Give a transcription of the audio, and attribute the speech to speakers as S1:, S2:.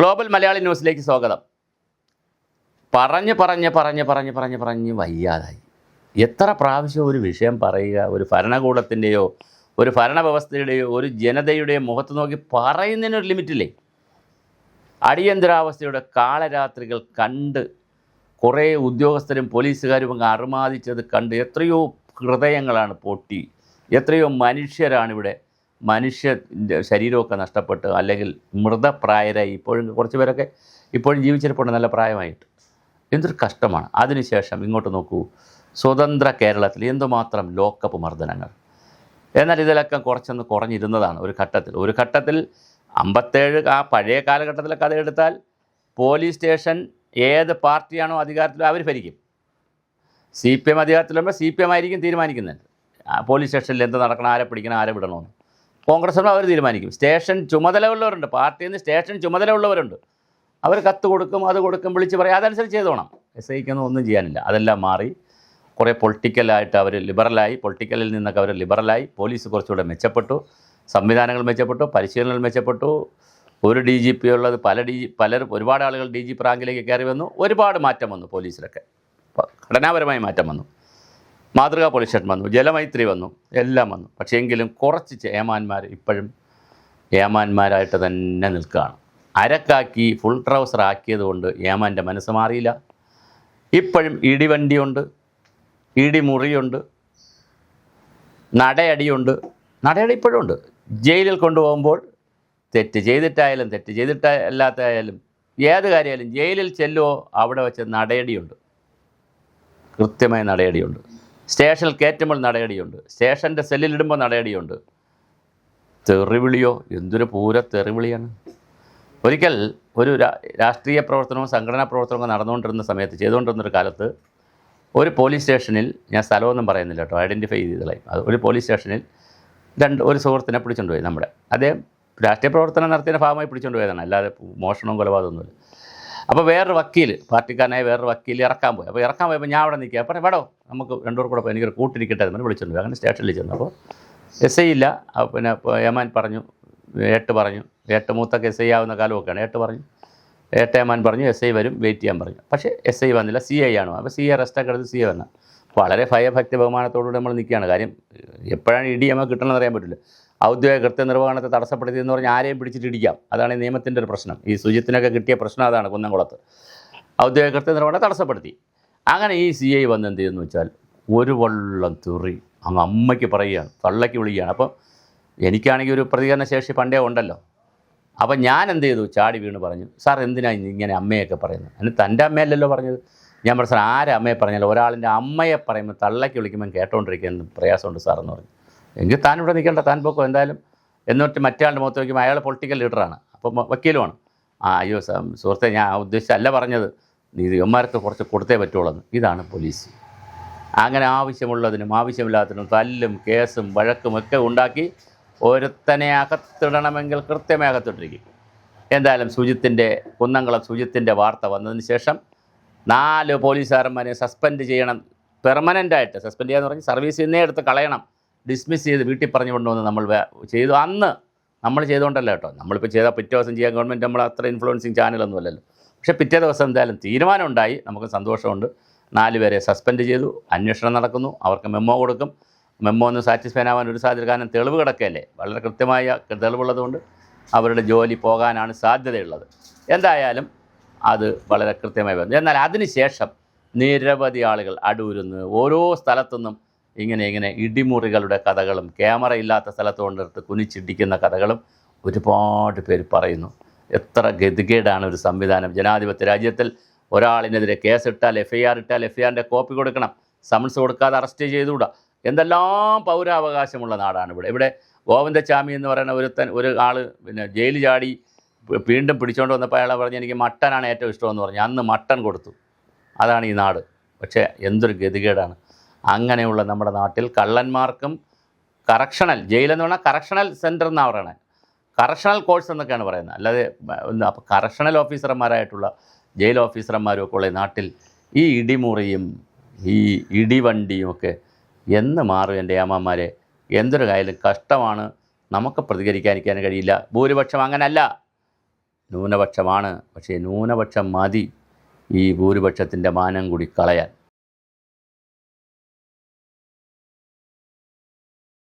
S1: Global Malayali ന്യൂസിലേക്ക് സ്വാഗതം. പറഞ്ഞ് പറഞ്ഞ് പറഞ്ഞ് പറഞ്ഞ് പറഞ്ഞ് പറഞ്ഞ് വയ്യാതായി. എത്ര പ്രാവശ്യം ഒരു വിഷയം പറയുക ഒരു ഭരണകൂടത്തിന്റെയോ ഒരു ഭരണവ്യവസ്ഥയുടെയോ ഒരു ജനതയുടെയോ മുഖത്ത് നോക്കി പറയുന്നതിനൊരു ലിമിറ്റില്ലേ? അടിയന്തരാവസ്ഥയുടെ കാളരാത്രികൾ കണ്ട് കുറേ ഉദ്യോഗസ്ഥരും പോലീസുകാരും അങ്ങ് അറുമാദിച്ചത് കണ്ട് എത്രയോ ഹൃദയങ്ങളാണ് പൊട്ടി. എത്രയോ മനുഷ്യരാണിവിടെ മനുഷ്യ ശരീരമൊക്കെ നഷ്ടപ്പെട്ട് അല്ലെങ്കിൽ മൃതപ്രായരായി ഇപ്പോഴും കുറച്ച് പേരൊക്കെ ഇപ്പോഴും ജീവിച്ചിരിപ്പുണ്ട് നല്ല പ്രായമായിട്ട്. എന്തൊരു കഷ്ടമാണ്. അതിനുശേഷം ഇങ്ങോട്ട് നോക്കൂ. സ്വതന്ത്ര കേരളത്തിൽ എന്തുമാത്രം ലോക്കപ്പ് മർദ്ദനങ്ങൾ. എന്നാൽ ഇതിലൊക്കെ കുറച്ചൊന്ന് കുറഞ്ഞിരുന്നതാണ് ഒരു ഘട്ടത്തിൽ. ഒരു ഘട്ടത്തിൽ അമ്പത്തേഴ് ആ പഴയ കാലഘട്ടത്തിലെ കഥ എടുത്താൽ പോലീസ് സ്റ്റേഷൻ ഏത് പാർട്ടിയാണോ അധികാരത്തിലോ അവർ ഭരിക്കും. സി പി എം അധികാരത്തിൽ വരുമ്പോൾ സി പി എം ആയിരിക്കും തീരുമാനിക്കുന്നത്. പോലീസ് സ്റ്റേഷനിൽ എന്ത് നടക്കണം ആരെ പിടിക്കണം ആരെ വിടണമെന്ന്. കോൺഗ്രസ് അവർ തീരുമാനിക്കും. സ്റ്റേഷൻ ചുമതല ഉള്ളവരുണ്ട് പാർട്ടിയിൽ നിന്ന് സ്റ്റേഷൻ ചുമതല ഉള്ളവരുണ്ട് അവർ കത്ത് കൊടുക്കും അത് കൊടുക്കും വിളിച്ച് പറയും. അതനുസരിച്ച് ചെയ്തോണം. എസ് ഐക്കൊന്നും ഒന്നും ചെയ്യാനില്ല. അതെല്ലാം മാറി. കുറേ പൊളിറ്റിക്കലായിട്ട് അവർ ലിബറലായി. പൊളിറ്റിക്കലിൽ നിന്നൊക്കെ അവർ ലിബറലായി. പോലീസ് കുറച്ചുകൂടെ മെച്ചപ്പെട്ടു. സംവിധാനങ്ങൾ മെച്ചപ്പെട്ടു. പരിശീലനങ്ങൾ മെച്ചപ്പെട്ടു. ഒരു ഡി ജി പി ഉള്ളത് പല ഡി ജി പലരും ഒരുപാട് ആളുകൾ ഡി ജി പി റാങ്കിലേക്ക് കയറി വന്നു. ഒരുപാട് മാറ്റം വന്നു പോലീസിലൊക്കെ. ഘടനാപരമായി മാറ്റം വന്നു. മാതൃകാ സ്റ്റേഷൻ വന്നു ജലമൈത്രി വന്നു എല്ലാം വന്നു. പക്ഷേ എങ്കിലും കുറച്ച് ഏമാന്മാർ ഇപ്പോഴും ഏമാന്മാരായിട്ട് തന്നെ നിൽക്കുകയാണ്. അരക്കാക്കി ഫുൾ ട്രൗസർ ആക്കിയത് കൊണ്ട് ഏമാന്റെ മനസ്സ് മാറിയില്ല. ഇപ്പോഴും ഇടിവണ്ടിയുണ്ട് ഇടിമുറിയുണ്ട് നടയടിയുണ്ട് നടയടി ഇപ്പോഴും ഉണ്ട്. ജയിലിൽ കൊണ്ടുപോകുമ്പോൾ തെറ്റ് ചെയ്തിട്ടായാലും തെറ്റ് ചെയ്തിട്ടല്ലാത്തായാലും ഏത് കാര്യമായാലും ജയിലിൽ ചെല്ലുമോ അവിടെ വെച്ച് നടയടിയുണ്ട്. കൃത്യമായ നടയടിയുണ്ട്. സ്റ്റേഷനിൽ കയറ്റുമ്പോൾ നടയടിയുണ്ട്. സ്റ്റേഷന്റെ സെല്ലിലിടുമ്പോൾ നടയടിയുണ്ട്. തെറിവിളിയോ? എന്തൊരു പൂര തെറിവിളിയാണ്. ഒരിക്കൽ ഒരു രാഷ്ട്രീയ പ്രവർത്തനവും സംഘടനാ പ്രവർത്തനവും നടന്നുകൊണ്ടിരുന്ന സമയത്ത് ചെയ്തുകൊണ്ടിരുന്നൊരു കാലത്ത് ഒരു പോലീസ് സ്റ്റേഷനിൽ ഞാൻ സ്ഥലമൊന്നും പറയുന്നില്ല കേട്ടോ ഐഡന്റിഫൈ ചെയ്തതായി. അത് ഒരു പോലീസ് സ്റ്റേഷനിൽ രണ്ട് ഒരു സുഹൃത്തിനെ പിടിച്ചുകൊണ്ട് പോയി നമ്മുടെ. അദ്ദേഹം രാഷ്ട്രീയ പ്രവർത്തനം നടത്തിയതിന്റെ ഭാഗമായി പിടിച്ചുകൊണ്ട് പോയതാണ്. അല്ലാതെ മോഷണവും കൊലപാതകമൊന്നുമില്ല. അപ്പോൾ വേറൊരു വക്കീൽ പാർട്ടിക്കാരനായ വേറൊരു വക്കീൽ ഇറക്കാൻ പോയി. അപ്പോൾ ഇറക്കാൻ പോയപ്പോൾ ഞാൻ അവിടെ നിൽക്കുക അപ്പോൾ വേടോ നമുക്ക് രണ്ടു കൂടെ പോയി എനിക്കൊരു കൂട്ടിരിക്കട്ടെ എന്ന് പറഞ്ഞ് അങ്ങനെ സ്റ്റേഷനിൽ ചെന്നു. അപ്പോൾ എസ് ഐ ഇല്ല. പിന്നെ ഏമാൻ പറഞ്ഞു ഏട്ട് പറഞ്ഞു. ഏട്ട് മൂത്തൊക്കെ എസ് ഐ ആവുന്ന കാലമൊക്കെയാണ്. ഏട്ട് പറഞ്ഞു. ഏട്ട് ഏമാൻ പറഞ്ഞു എസ് ഐ വരും വെയിറ്റ് ചെയ്യാൻ പറഞ്ഞു. പക്ഷേ എസ് ഐ വന്നില്ല. സി ഐ ആണ്. അപ്പോൾ സി ഐ റെസ്റ്റൊക്കെ എടുത്ത് സി ഐ വന്ന. വളരെ ഭയഭക്തി ബഹുമാനത്തോടുകൂടി നമ്മൾ നിൽക്കുകയാണ്. കാര്യം എപ്പോഴാണ് ഇടി നമുക്ക് കിട്ടണമെന്ന് അറിയാൻ പറ്റില്ല. ഔദ്യോഗിക കൃത്യനിർവഹണത്തെ തടസ്സപ്പെടുത്തി എന്ന് പറഞ്ഞാൽ ആരെയും പിടിച്ചിട്ടിരിക്കാം. അതാണ് ഈ നിയമത്തിന്റെ ഒരു പ്രശ്നം. ഈ സുജിത്തിനൊക്കെ കിട്ടിയ പ്രശ്നം അതാണ് കുന്നംകുളത്ത്. ഔദ്യോഗിക കൃത്യനിർവഹണം തടസ്സപ്പെടുത്തി. അങ്ങനെ ഈ സി ഐ വന്ന് എന്ത് ചെയ്യുന്നു വെച്ചാൽ ഒരു വള്ളം തുറി അങ്ങ് അമ്മയ്ക്ക് പറയുകയാണ് തള്ളയ്ക്ക് വിളിക്കുകയാണ്. അപ്പം എനിക്കാണെങ്കിൽ ഒരു പ്രതികരണ ശേഷി പണ്ടേ ഉണ്ടല്ലോ. അപ്പം ഞാൻ എന്ത് ചെയ്തു? ചാടി വീണ് പറഞ്ഞു സാർ എന്തിനാ ഇങ്ങനെ അമ്മയൊക്കെ പറയുന്നത്? അതിന് തന്റെ അമ്മയല്ലല്ലോ പറഞ്ഞത്. ഞാൻ പറഞ്ഞു സാർ ആരെ അമ്മയെ പറഞ്ഞാലും ഒരാളിന്റെ അമ്മയെ പറയുമ്പോൾ തള്ളയ്ക്ക് വിളിക്കുമ്പോൾ കേട്ടോണ്ടിരിക്കാൻ പ്രയാസമുണ്ട് സാർ എന്ന് പറഞ്ഞു. എങ്കിൽ താൻ ഇവിടെ നിൽക്കേണ്ട താൻ പോക്കോ എന്തായാലും. എന്നിട്ട് മറ്റേ ആളുടെ മുഖത്ത് നോക്കുമ്പോൾ അയാൾ പൊളിറ്റിക്കൽ ലീഡറാണ് അപ്പം വക്കീലുമാണ് ആ അയ്യോ സുഹൃത്തെ ഞാൻ ഉദ്ദേശിച്ചല്ല പറഞ്ഞത്. നീ ഇവന്മാർക്ക് കുറച്ച് കൊടുത്തേ പറ്റുള്ളൂ ഇതാണ് പോലീസ് അങ്ങനെ ആവശ്യമുള്ളതിനും ആവശ്യമില്ലാത്തതിനും തല്ലും കേസും വഴക്കും ഒക്കെ ഉണ്ടാക്കി ഒരുത്തനെ അകത്തിടണമെങ്കിൽ കൃത്യമായി അകത്തിട്ടിരിക്കും. എന്തായാലും സുജിത്തിന്റെ കുന്നംകുളം സുജിത്തിന്റെ വാർത്ത വന്നതിന് ശേഷം നാല് പോലീസുകാരന്മാരെ സസ്പെൻഡ് ചെയ്യണം. പെർമനന്റായിട്ട് സസ്പെൻഡ് ചെയ്യാന്ന് പറഞ്ഞ് സർവീസിൽ നിന്നേ എടുത്ത് കളയണം. ഡിസ്മിസ് ചെയ്ത് വീട്ടിൽ പറഞ്ഞു കൊണ്ടുവന്ന് നമ്മൾ ചെയ്തു. അന്ന് നമ്മൾ ചെയ്തുകൊണ്ടല്ല കേട്ടോ. നമ്മളിപ്പോൾ ചെയ്താൽ പിറ്റേ ദിവസം ചെയ്യാൻ ഗവൺമെന്റ് നമ്മൾ അത്ര ഇൻഫ്ലുവൻസിങ് ചാനലൊന്നുമല്ലല്ലോ പക്ഷേ പിറ്റേ ദിവസം എന്തായാലും തീരുമാനം ഉണ്ടായി. നമുക്ക് സന്തോഷമുണ്ട്. നാല് പേരെ സസ്പെൻഡ് ചെയ്തു. അന്വേഷണം നടക്കുന്നു. അവർക്ക് മെമ്മോ കൊടുക്കും. മെമ്മോ ഒന്ന് സാറ്റിസ്ഫൈൻ ആവാൻ ഒരു സാധ്യത കാരണം തെളിവ് കിടക്കല്ലേ വളരെ കൃത്യമായ തെളിവുള്ളതുകൊണ്ട് അവരുടെ ജോലി പോകാനാണ് സാധ്യതയുള്ളത്. എന്തായാലും അത് വളരെ കൃത്യമായി വന്നു. എന്നാൽ അതിനുശേഷം നിരവധി ആളുകൾ അടൂരുന്ന് ഓരോ സ്ഥലത്തുനിന്നും ഇങ്ങനെ ഇങ്ങനെ ഇടിമുറികളുടെ കഥകളും ക്യാമറ ഇല്ലാത്ത സ്ഥലത്ത് കൊണ്ടെടുത്ത് കുനിച്ചിടിക്കുന്ന കഥകളും ഒരുപാട് പേര് പറയുന്നു. എത്ര ഗതികേടാണ് ഒരു സംവിധാനം. ജനാധിപത്യ രാജ്യത്തിൽ ഒരാളിനെതിരെ കേസിട്ടാൽ എഫ് ഐ ആർ ഇട്ടാൽ എഫ് ഐ ആറിന്റെ കോപ്പി കൊടുക്കണം. സമൻസ് കൊടുക്കാതെ അറസ്റ്റ് ചെയ്തുകൂടാ. എന്തെല്ലാം പൗരാവകാശമുള്ള നാടാണ് ഇവിടെ. ഇവിടെ ഗോവിന്ദസ്വാമി എന്ന് പറയുന്ന ഒരുത്തൻ ഒരു ആൾ പിന്നെ ജയിൽ ചാടി വീണ്ടും പിടിച്ചുകൊണ്ട് വന്നപ്പോൾ അയാളെ പറഞ്ഞ് എനിക്ക് മട്ടനാണ് ഏറ്റവും ഇഷ്ടമെന്ന് പറഞ്ഞു. അന്ന് മട്ടൻ കൊടുത്തു. അതാണ് ഈ നാട്. പക്ഷേ എന്തൊരു ഗതികേടാണ്. അങ്ങനെയുള്ള നമ്മുടെ നാട്ടിൽ കള്ളന്മാർക്കും കറക്ഷണൽ ജയിലെന്ന് പറഞ്ഞാൽ കറക്ഷണൽ സെന്റർ എന്നാണ് പറയണത് കറക്ഷണൽ കോഴ്സ് എന്നൊക്കെയാണ് പറയുന്നത്. അല്ലാതെ അപ്പോൾ കറക്ഷണൽ ഓഫീസർമാരായിട്ടുള്ള ജയിൽ ഓഫീസർമാരും ഒക്കെ ഉള്ള നാട്ടിൽ ഈ ഇടിമുറിയും ഈ ഇടിവണ്ടിയും ഒക്കെ എന്ന് മാറും എന്റെ അമ്മമാരെ. എന്തൊരു കാര്യം കഷ്ടമാണ്. നമുക്ക് പ്രതികരിക്കാനിരിക്കാൻ കഴിയില്ല. ഭൂരിപക്ഷം അങ്ങനല്ല. ന്യൂനപക്ഷമാണ്. പക്ഷേ ന്യൂനപക്ഷം മതി. ഈ ഭൂരിപക്ഷത്തിന്റെ മാനം കൂടി കളയാൻ.